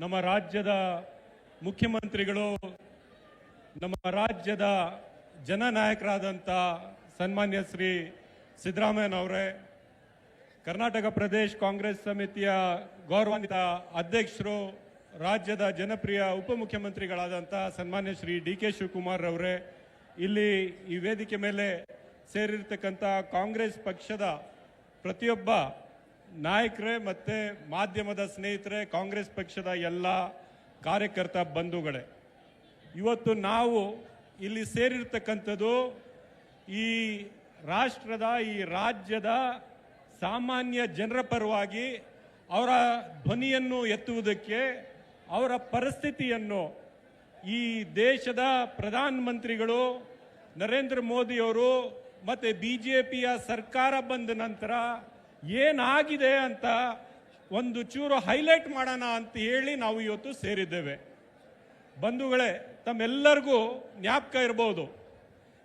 ನಮ್ಮ ರಾಜ್ಯದ ಮುಖ್ಯಮಂತ್ರಿಗಳು, ನಮ್ಮ ರಾಜ್ಯದ ಜನನಾಯಕರಾದಂಥ ಸನ್ಮಾನ್ಯ ಶ್ರೀ ಸಿದ್ದರಾಮಯ್ಯನವರೇ ಕರ್ನಾಟಕ ಪ್ರದೇಶ ಕಾಂಗ್ರೆಸ್ ಸಮಿತಿಯ ಗೌರವಾನ್ವಿತ ಅಧ್ಯಕ್ಷರು, ರಾಜ್ಯದ ಜನಪ್ರಿಯ ಉಪಮುಖ್ಯಮಂತ್ರಿಗಳಾದಂಥ ಸನ್ಮಾನ್ಯ ಶ್ರೀ ಡಿ ಕೆ ಶಿವಕುಮಾರ್ ಅವರೇ ಇಲ್ಲಿ ಈ ವೇದಿಕೆ ಮೇಲೆ ಸೇರಿರ್ತಕ್ಕಂಥ ಕಾಂಗ್ರೆಸ್ ಪಕ್ಷದ ಪ್ರತಿಯೊಬ್ಬ ನಾಯಕರೇ ಮತ್ತೆ ಮಾಧ್ಯಮದ ಸ್ನೇಹಿತರೆ, ಕಾಂಗ್ರೆಸ್ ಪಕ್ಷದ ಎಲ್ಲ ಕಾರ್ಯಕರ್ತ ಬಂಧುಗಳೇ, ಇವತ್ತು ನಾವು ಇಲ್ಲಿ ಸೇರಿರ್ತಕ್ಕಂಥದ್ದು ಈ ರಾಷ್ಟ್ರದ, ಈ ರಾಜ್ಯದ ಸಾಮಾನ್ಯ ಜನರ ಪರವಾಗಿ ಅವರ ಧ್ವನಿಯನ್ನು ಎತ್ತುವುದಕ್ಕೆ, ಅವರ ಪರಿಸ್ಥಿತಿಯನ್ನು ಈ ದೇಶದ ಪ್ರಧಾನಮಂತ್ರಿಗಳು ನರೇಂದ್ರ ಮೋದಿಯವರು ಮತ್ತು ಬಿ ಜೆ ಪಿಯ ಸರ್ಕಾರ ಬಂದ ನಂತರ ಏನಾಗಿದೆ ಅಂತ ಒಂದು ಚೂರು ಹೈಲೈಟ್ ಮಾಡೋಣ ಅಂತ ಹೇಳಿ ನಾವು ಇವತ್ತು ಸೇರಿದ್ದೇವೆ. ಬಂಧುಗಳೇ, ತಮ್ಮೆಲ್ಲರಿಗೂ ಜ್ಞಾಪಕ ಇರ್ಬೋದು.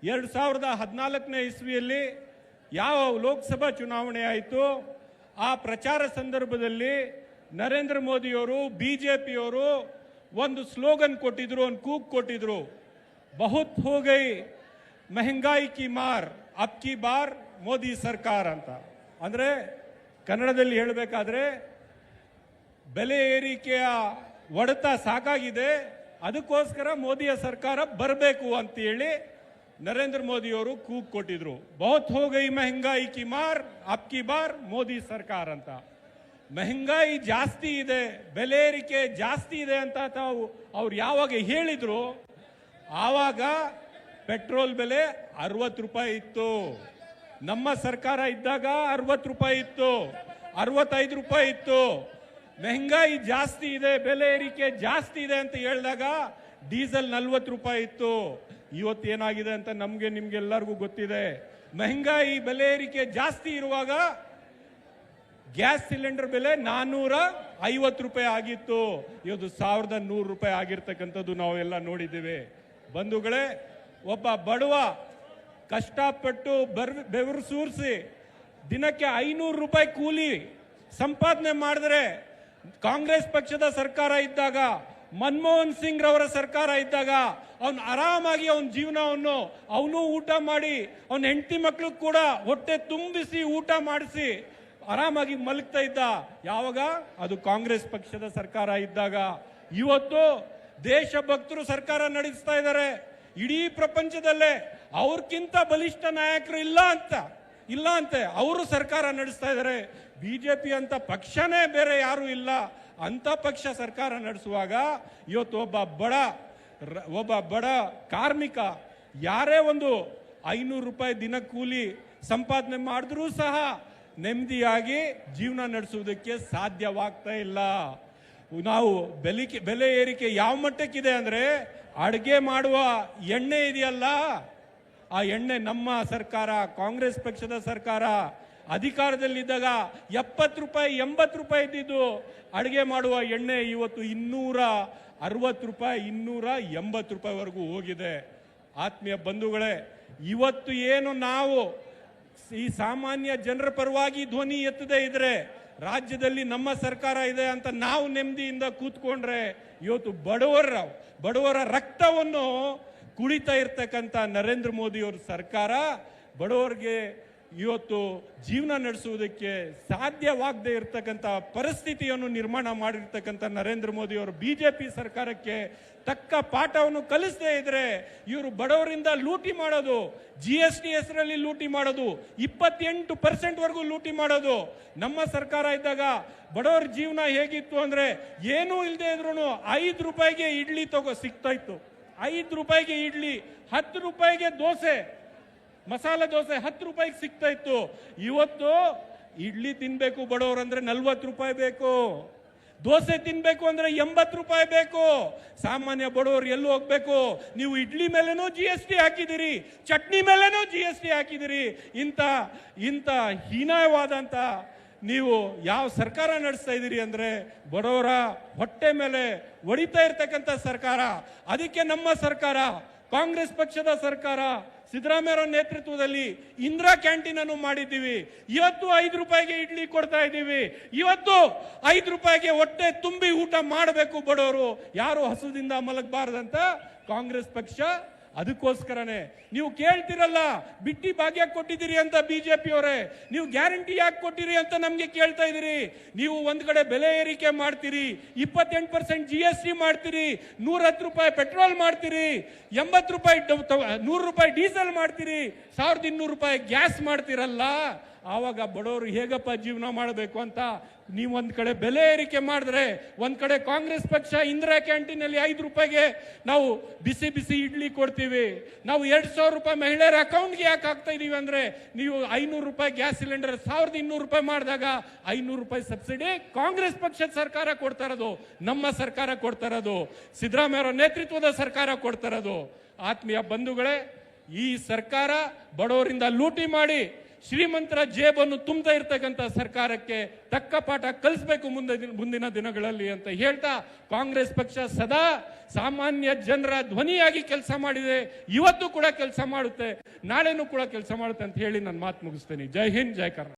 ಎರಡು ಸಾವಿರದ ಹದಿನಾಲ್ಕನೇ ಇಸ್ವಿಯಲ್ಲಿ ಯಾವ ಲೋಕಸಭಾ ಚುನಾವಣೆ ಆಯಿತು? ಆ ಪ್ರಚಾರ ಸಂದರ್ಭದಲ್ಲಿ ನರೇಂದ್ರ ಮೋದಿಯವರು ಬಿ ಜೆ ಪಿಯವರು ಒಂದು ಸ್ಲೋಗನ್ ಕೊಟ್ಟಿದ್ರು, ಒಂದು ಕೂಗ್ ಕೊಟ್ಟಿದ್ರು. ಬಹುತ್ ಹೋಗೈ, ಮೆಹಂಗಾಯಿ ಕಿ ಮಾರ್, ಅಬ್ ಕಿ ಬಾರ್, ಮೋದಿ ಸರ್ಕಾರ ಅಂತ. ಅಂದ್ರೆ ಕನ್ನಡದಲ್ಲಿ ಹೇಳಬೇಕಾದ್ರೆ ಬೆಲೆ ಏರಿಕೆಯ ಒಡೆತ ಸಾಕಾಗಿದೆ. ಅದಕ್ಕೋಸ್ಕರ ಮೋದಿಯ ಸರ್ಕಾರ ಬರಬೇಕು ಅಂತ ಹೇಳಿ ನರೇಂದ್ರ ಮೋದಿಯವರು ಕೂಗ್ ಕೊಟ್ಟಿದ್ರು. ಬಹುತ್ ಹೋಗೈ ಮೆಹಂಗಾಯಿ ಕಿ ಮಾರ್ ಅಪ್ ಕಿ ಬಾರ್, ಮೋದಿ ಸರ್ಕಾರ ಅಂತ. ಮೆಹಂಗಾಯಿ ಜಾಸ್ತಿ ಇದೆ, ಬೆಲೆ ಏರಿಕೆ ಜಾಸ್ತಿ ಇದೆ ಅಂತ ತಾವು ಅವ್ರು ಯಾವಾಗ ಹೇಳಿದ್ರು, ಆವಾಗ ಪೆಟ್ರೋಲ್ ಬೆಲೆ ಅರವತ್ತು ರೂಪಾಯಿ ಇತ್ತು. ನಮ್ಮ ಸರ್ಕಾರ ಇದ್ದಾಗ ಅರವತ್ತು ರೂಪಾಯಿ ಇತ್ತು, ಅರವತ್ತೈದು ರೂಪಾಯಿ ಇತ್ತು. ಮೆಹಂಗಾಯಿ ಜಾಸ್ತಿ ಇದೆ, ಬೆಲೆ ಏರಿಕೆ ಜಾಸ್ತಿ ಇದೆ ಅಂತ ಹೇಳಿದಾಗ ಡೀಸೆಲ್ ನಲ್ವತ್ತು ರೂಪಾಯಿ ಇತ್ತು. ಇವತ್ತು ಏನಾಗಿದೆ ಅಂತ ನಮ್ಗೆ ಎಲ್ಲರಿಗೂ ಗೊತ್ತಿದೆ. ಮೆಹಂಗಾಯಿ ಬೆಲೆ ಏರಿಕೆ ಜಾಸ್ತಿ ಇರುವಾಗ ಗ್ಯಾಸ್ ಸಿಲಿಂಡರ್ ಬೆಲೆ ನಾನ್ನೂರ ಐವತ್ತು ರೂಪಾಯಿ ಆಗಿತ್ತು. ಇವತ್ತು ಸಾವಿರದ ನೂರು ರೂಪಾಯಿ ಆಗಿರ್ತಕ್ಕಂಥದ್ದು ನಾವೆಲ್ಲ ನೋಡಿದ್ದೇವೆ. ಬಂಧುಗಳೇ, ಒಬ್ಬ ಬಡವ ಕಷ್ಟಪಟ್ಟು ಬರ್, ಬೆವರು ಸೂರಿಸಿ ದಿನಕ್ಕೆ ಐನೂರು ರೂಪಾಯಿ ಕೂಲಿ ಸಂಪಾದನೆ ಮಾಡಿದ್ರೆ ಕಾಂಗ್ರೆಸ್ ಪಕ್ಷದ ಸರ್ಕಾರ ಇದ್ದಾಗ, ಮನಮೋಹನ್ ಸಿಂಗ್ ರವರ ಸರ್ಕಾರ ಇದ್ದಾಗ, ಅವನು ಆರಾಮಾಗಿ ಅವನ ಜೀವನವನ್ನು ಅವನು ಊಟ ಮಾಡಿ, ಅವನ ಹೆಂಡತಿ ಮಕ್ಕಳು ಕೂಡ ಹೊಟ್ಟೆ ತುಂಬಿಸಿ ಊಟ ಮಾಡಿಸಿ ಆರಾಮಾಗಿ ಮಲಗ್ತಾ ಇದ್ದ. ಯಾವಾಗ? ಅದು ಕಾಂಗ್ರೆಸ್ ಪಕ್ಷದ ಸರ್ಕಾರ ಇದ್ದಾಗ. ಇವತ್ತು ದೇಶಭಕ್ತರು ಸರ್ಕಾರ ನಡೆಸ್ತಾ ಇದ್ದಾರೆ. ಇಡೀ ಪ್ರಪಂಚದಲ್ಲೇ ಅವ್ರಕ್ಕಿಂತ ಬಲಿಷ್ಠ ನಾಯಕರು ಇಲ್ಲ ಅಂತ, ಇಲ್ಲ ಅಂತೆ. ಅವರು ಸರ್ಕಾರ ನಡೆಸ್ತಾ ಇದ್ದಾರೆ ಬಿಜೆಪಿ ಅಂತ ಪಕ್ಷನೇ ಬೇರೆ ಯಾರು ಇಲ್ಲ. ಅಂತ ಪಕ್ಷ ಸರ್ಕಾರ ನಡೆಸುವಾಗ ಇವತ್ತು ಒಬ್ಬ ಬಡ ಒಬ್ಬ ಬಡ ಕಾರ್ಮಿಕ ಯಾರೇ ಒಂದು ಐನೂರು ರೂಪಾಯಿ ದಿನ ಕೂಲಿ ಸಂಪಾದನೆ ಮಾಡಿದ್ರೂ ಸಹ ನೆಮ್ಮದಿಯಾಗಿ ಜೀವನ ನಡೆಸುವುದಕ್ಕೆ ಸಾಧ್ಯವಾಗ್ತಾ ಇಲ್ಲ. ನಾವು ಬೆಲಿಕೆ, ಬೆಲೆ ಏರಿಕೆ ಯಾವ ಮಟ್ಟಕ್ಕಿದೆ ಅಂದರೆ ಅಡುಗೆ ಮಾಡುವ ಎಣ್ಣೆ ಇದೆಯಲ್ಲ ಆ ಎಣ್ಣೆ ನಮ್ಮ ಸರ್ಕಾರ, ಕಾಂಗ್ರೆಸ್ ಪಕ್ಷದ ಸರ್ಕಾರ ಅಧಿಕಾರದಲ್ಲಿದ್ದಾಗ ಎಪ್ಪತ್ತು ರೂಪಾಯಿ, ಎಂಬತ್ತು ರೂಪಾಯಿ ಇದ್ದಿದ್ದು ಅಡುಗೆ ಮಾಡುವ ಎಣ್ಣೆ ಇವತ್ತು ಇನ್ನೂರ ಅರವತ್ತು ರೂಪಾಯಿ, ಇನ್ನೂರ ಎಂಬತ್ತು ರೂಪಾಯಿವರೆಗೂ ಹೋಗಿದೆ. ಆತ್ಮೀಯ ಬಂಧುಗಳೇ, ಇವತ್ತು ಏನು ನಾವು ಈ ಸಾಮಾನ್ಯ ಜನರ ಪರವಾಗಿ ಧ್ವನಿ ಎತ್ತದೇ ಇದ್ರೆ ರಾಜ್ಯದಲ್ಲಿ ನಮ್ಮ ಸರ್ಕಾರ ಇದೆ ಅಂತ ನಾವು ನೆಮ್ಮದಿಯಿಂದ ಕೂತ್ಕೊಂಡ್ರೆ ಇವತ್ತು ಬಡವರ ಬಡವರ ರಕ್ತವನ್ನು ಕುಡಿತಾ ಇರ್ತಕ್ಕಂಥ ನರೇಂದ್ರ ಮೋದಿಯವ್ರ ಸರ್ಕಾರ ಬಡವರಿಗೆ ಇವತ್ತು ಜೀವನ ನಡೆಸುವುದಕ್ಕೆ ಸಾಧ್ಯವಾಗದೇ ಇರತಕ್ಕಂಥ ಪರಿಸ್ಥಿತಿಯನ್ನು ನಿರ್ಮಾಣ ಮಾಡಿರ್ತಕ್ಕಂಥ ನರೇಂದ್ರ ಮೋದಿ ಅವರು ಪಿ ಸರ್ಕಾರಕ್ಕೆ ತಕ್ಕ ಪಾಠವನ್ನು ಕಲಿಸದೇ ಇದ್ರೆ ಇವರು ಬಡವರಿಂದ ಲೂಟಿ ಮಾಡೋದು ಜಿ ಎಸ್ ಟಿ ಹೆಸರಲ್ಲಿ ಲೂಟಿ ಮಾಡೋದು, ಇಪ್ಪತ್ತೆಂಟು ಪರ್ಸೆಂಟ್ ವರೆಗೂ ಲೂಟಿ ಮಾಡೋದು. ನಮ್ಮ ಸರ್ಕಾರ ಇದ್ದಾಗ ಬಡವರ ಜೀವನ ಹೇಗಿತ್ತು ಅಂದ್ರೆ ಏನೂ ಇಲ್ಲದೆ ಇದ್ರೂ ಐದು ರೂಪಾಯಿಗೆ ಇಡ್ಲಿ ತಗೋ ಸಿಗ್ತಾ ಇತ್ತು. ಐದು ರೂಪಾಯಿಗೆ ಇಡ್ಲಿ, ಹತ್ತು ರೂಪಾಯಿಗೆ ದೋಸೆ, ಮಸಾಲೆ ದೋಸೆ ಹತ್ತು ರೂಪಾಯಿಗೆ ಸಿಗ್ತಾ ಇತ್ತು. ಇವತ್ತು ಇಡ್ಲಿ ತಿನ್ಬೇಕು ಬಡವರಂದ್ರೆ ನಲ್ವತ್ತು ರೂಪಾಯಿ ಬೇಕು. ದೋಸೆ ತಿನ್ಬೇಕು ಅಂದ್ರೆ ಎಂಬತ್ತು ರೂಪಾಯಿ ಬೇಕು. ಸಾಮಾನ್ಯ ಬಡವರು ಎಲ್ಲಿ ಹೋಗ್ಬೇಕು? ನೀವು ಇಡ್ಲಿ ಮೇಲೆನೂ ಜಿ ಎಸ್ ಟಿ ಹಾಕಿದಿರಿ, ಚಟ್ನಿ ಮೇಲೆನೂ ಜಿ ಎಸ್ ಟಿ ಹಾಕಿದಿರಿ. ಇಂಥ ಇಂಥ ಹೀನಾಯವಾದಂಥ ನೀವು ಯಾವ ಸರ್ಕಾರ ನಡೆಸ್ತಾ ಇದ್ದೀರಿ ಅಂದರೆ ಬಡವರ ಹೊಟ್ಟೆ ಮೇಲೆ ಒಡಿತಾ ಇರ್ತಕ್ಕಂಥ ಸರ್ಕಾರ. ಅದಕ್ಕೆ ನಮ್ಮ ಸರ್ಕಾರ, ಕಾಂಗ್ರೆಸ್ ಪಕ್ಷದ ಸರ್ಕಾರ ಸಿದ್ದರಾಮಯ್ಯವರ ನೇತೃತ್ವದಲ್ಲಿ ಇಂದಿರಾ ಕ್ಯಾಂಟೀನ್ ಅನ್ನು ಮಾಡಿದ್ದೀವಿ. ಇವತ್ತು ಐದು ರೂಪಾಯಿಗೆ ಇಡ್ಲಿ ಕೊಡ್ತಾ ಇದ್ದೀವಿ. ಇವತ್ತು ಐದು ರೂಪಾಯಿಗೆ ಹೊಟ್ಟೆ ತುಂಬಿ ಊಟ ಮಾಡಬೇಕು ಬಡವರು. ಯಾರು ಹಸುದಿಂದ ಮಲಗಬಾರ್ದಂತ? ಕಾಂಗ್ರೆಸ್ ಪಕ್ಷ ಅದಕ್ಕೋಸ್ಕರನೇ ನೀವು ಕೇಳ್ತಿರಲ್ಲ, ಬಿಟ್ಟಿ ಭಾಗ್ಯ ಕೊಟ್ಟಿದ್ದೀರಿ ಅಂತ ಬಿಜೆಪಿಯವರೇ, ನೀವು ಗ್ಯಾರಂಟಿ ಯಾಕೆ ಕೊಟ್ಟಿರಿ ಅಂತ ನಮಗೆ ಕೇಳ್ತಾ ಇದ್ದೀರಿ. ನೀವು ಒಂದು ಕಡೆ ಬೆಲೆ ಏರಿಕೆ ಮಾಡ್ತೀರಿ, ಇಪ್ಪತ್ತೆಂಟು ಪರ್ಸೆಂಟ್ ಜಿ ಎಸ್ ಟಿ ಮಾಡ್ತೀರಿ ನೂರ ಹತ್ತು ರೂಪಾಯಿ ಪೆಟ್ರೋಲ್ ಮಾಡ್ತೀರಿ, ಎಂಬತ್ತು ರೂಪಾಯಿ ನೂರು ರೂಪಾಯಿ ಡೀಸೆಲ್ ಮಾಡ್ತೀರಿ, ಸಾವಿರದ ಇನ್ನೂರು ರೂಪಾಯಿ ಗ್ಯಾಸ್ ಮಾಡ್ತೀರಲ್ಲ? ಆವಾಗ ಬಡವರು ಹೇಗಪ್ಪ ಜೀವನ ಮಾಡಬೇಕು ಅಂತ ನೀವು ಒಂದ್ ಕಡೆ ಬೆಲೆ ಏರಿಕೆ ಮಾಡಿದ್ರೆ, ಒಂದು ಕಡೆ ಕಾಂಗ್ರೆಸ್ ಪಕ್ಷ ಇಂದಿರಾ ಕ್ಯಾಂಟೀನಲ್ಲಿ ಐದು ರೂಪಾಯಿಗೆ ನಾವು ಬಿಸಿ ಬಿಸಿ ಇಡ್ಲಿ ಕೊಡ್ತೀವಿ. ನಾವು ಎರಡ್ ಸಾವಿರ ರೂಪಾಯಿ ಮಹಿಳೆಯರ ಅಕೌಂಟ್ಗೆ ಯಾಕೆ ಹಾಕ್ತಾ ಇದೀವಿ ಅಂದ್ರೆ, ನೀವು ಐನೂರು ರೂಪಾಯಿ ಗ್ಯಾಸ್ ಸಿಲಿಂಡರ್ ಸಾವಿರದ ಇನ್ನೂರು ರೂಪಾಯಿ ಮಾಡಿದಾಗ ಐನೂರು ರೂಪಾಯಿ ಸಬ್ಸಿಡಿ ಕಾಂಗ್ರೆಸ್ ಪಕ್ಷದ ಸರ್ಕಾರ ಕೊಡ್ತಾ ಇರೋದು, ನಮ್ಮ ಸರ್ಕಾರ ಕೊಡ್ತಾ ಇರೋದು ಸಿದ್ದರಾಮಯ್ಯ ನೇತೃತ್ವದ ಸರ್ಕಾರ ಕೊಡ್ತಾ ಇರೋದು. ಆತ್ಮೀಯ ಬಂಧುಗಳೇ, ಈ ಸರ್ಕಾರ ಬಡವರಿಂದ ಲೂಟಿ ಮಾಡಿ ಶ್ರೀಮಂತರ ಜೇಬನ್ನು ತುಂಬತಾ ಇರ್ತಕ್ಕಂಥ ಸರ್ಕಾರಕ್ಕೆ ತಕ್ಕ ಪಾಠ ಕಲಿಸ್ಬೇಕು ಮುಂದೆ ದಿನ- ಮುಂದಿನ ದಿನಗಳಲ್ಲಿ ಅಂತ ಹೇಳ್ತಾ ಕಾಂಗ್ರೆಸ್ ಪಕ್ಷ ಸದಾ ಸಾಮಾನ್ಯ ಜನರ ಧ್ವನಿಯಾಗಿ ಕೆಲಸ ಮಾಡಿದೆ. ಇವತ್ತು ಕೂಡ ಕೆಲಸ ಮಾಡುತ್ತೆ. ನಾಳೆನೂ ಕೂಡ ಕೆಲಸ ಮಾಡುತ್ತೆ ಅಂತ ಹೇಳಿ ನನ್ನ ಮಾತು ಮುಗಿಸ್ತೇನೆ. ಜೈ ಹಿಂದ್, ಜೈ ಕರ್ನಾಟಕ.